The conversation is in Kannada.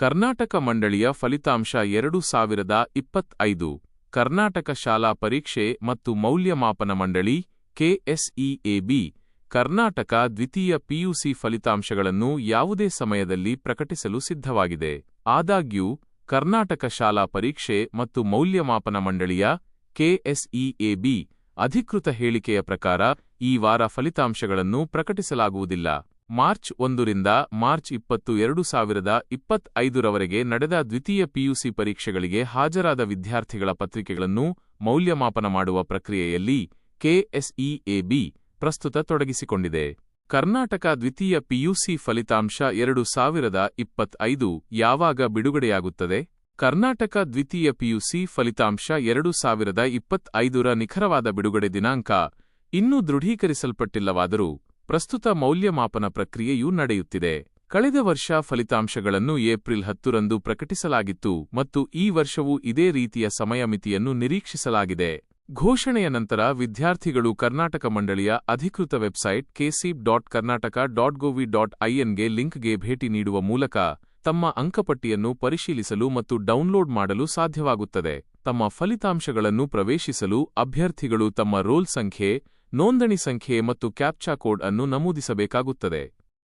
ಕರ್ನಾಟಕ ಮಂಡಳಿಯ ಫಲಿತಾಂಶ ಎರಡು ಸಾವಿರದ ಇಪ್ಪತ್ತೈದು. ಕರ್ನಾಟಕ ಶಾಲಾ ಪರೀಕ್ಷೆ ಮತ್ತು ಮೌಲ್ಯಮಾಪನ ಮಂಡಳಿ, ಕೆಎಸ್ಇಎಬಿ, ಕರ್ನಾಟಕ ದ್ವಿತೀಯ ಪಿಯುಸಿ ಫಲಿತಾಂಶಗಳನ್ನು ಯಾವುದೇ ಸಮಯದಲ್ಲಿ ಪ್ರಕಟಿಸಲು ಸಿದ್ಧವಾಗಿದೆ. ಆದಾಗ್ಯೂ, ಕರ್ನಾಟಕ ಶಾಲಾ ಪರೀಕ್ಷೆ ಮತ್ತು ಮೌಲ್ಯಮಾಪನ ಮಂಡಳಿಯ, ಕೆಎಸ್ಇಎಬಿ, ಅಧಿಕೃತ ಹೇಳಿಕೆಯ ಪ್ರಕಾರ ಈ ವಾರ ಫಲಿತಾಂಶಗಳನ್ನು ಪ್ರಕಟಿಸಲಾಗುವುದಿಲ್ಲ. ಮಾರ್ಚ್ ಒಂದರಿಂದ ಮಾರ್ಚ್ ಇಪ್ಪತ್ತು ಎರಡು ಸಾವಿರದ ಇಪ್ಪತ್ತೈದರವರೆಗೆ ನಡೆದ ದ್ವಿತೀಯ ಪಿಯುಸಿ ಪರೀಕ್ಷೆಗಳಿಗೆ ಹಾಜರಾದ ವಿದ್ಯಾರ್ಥಿಗಳ ಪತ್ರಿಕೆಗಳನ್ನು ಮೌಲ್ಯಮಾಪನ ಮಾಡುವ ಪ್ರಕ್ರಿಯೆಯಲ್ಲಿ ಕೆಎಸ್ಇಎಬಿ ಪ್ರಸ್ತುತ ತೊಡಗಿಸಿಕೊಂಡಿದೆ. ಕರ್ನಾಟಕ ದ್ವಿತೀಯ ಪಿಯುಸಿ ಫಲಿತಾಂಶ ಎರಡು ಸಾವಿರದ ಇಪ್ಪತ್ತೈದು ಯಾವಾಗ ಬಿಡುಗಡೆಯಾಗುತ್ತದೆ? ಕರ್ನಾಟಕ ದ್ವಿತೀಯ ಪಿಯುಸಿ ಫಲಿತಾಂಶ ಎರಡು ಸಾವಿರದ ಇಪ್ಪತ್ತೈದರ ನಿಖರವಾದ ಬಿಡುಗಡೆ ದಿನಾಂಕ ಇನ್ನೂ ದೃಢೀಕರಿಸಲ್ಪಟ್ಟಿಲ್ಲವಾದರೂ ಪ್ರಸ್ತುತ ಮೌಲ್ಯಮಾಪನ ಪ್ರಕ್ರಿಯೆಯೂ ನಡೆಯುತ್ತಿದೆ. ಕಳೆದ ವರ್ಷ ಫಲಿತಾಂಶಗಳನ್ನು ಏಪ್ರಿಲ್ ಹತ್ತರಂದು ಪ್ರಕಟಿಸಲಾಗಿತ್ತು ಮತ್ತು ಈ ವರ್ಷವೂ ಇದೇ ರೀತಿಯ ಸಮಯ ಮಿತಿಯನ್ನು ನಿರೀಕ್ಷಿಸಲಾಗಿದೆ. ಘೋಷಣೆಯ ನಂತರ ವಿದ್ಯಾರ್ಥಿಗಳು ಕರ್ನಾಟಕ ಮಂಡಳಿಯ ಅಧಿಕೃತ website ಕೆಸಿಪ್ dot Karnataka dot gov dot ಐಎನ್ಗೆ ಲಿಂಕ್ಗೆ ಭೇಟಿ ನೀಡುವ ಮೂಲಕ ತಮ್ಮ ಅಂಕಪಟ್ಟಿಯನ್ನು ಪರಿಶೀಲಿಸಲು ಮತ್ತು ಡೌನ್ಲೋಡ್ ಮಾಡಲು ಸಾಧ್ಯವಾಗುತ್ತದೆ. ತಮ್ಮ ಫಲಿತಾಂಶಗಳನ್ನು ಪ್ರವೇಶಿಸಲು ಅಭ್ಯರ್ಥಿಗಳು ತಮ್ಮ ರೋಲ್ ಸಂಖ್ಯೆ ನೋಂದಣಿ ಸಂಖ್ಯೆ ಮತ್ತು ಕ್ಯಾಪ್ಚಾ ಕೋಡ್ ಅನ್ನು ನಮೂದಿಸಬೇಕಾಗುತ್ತದೆ.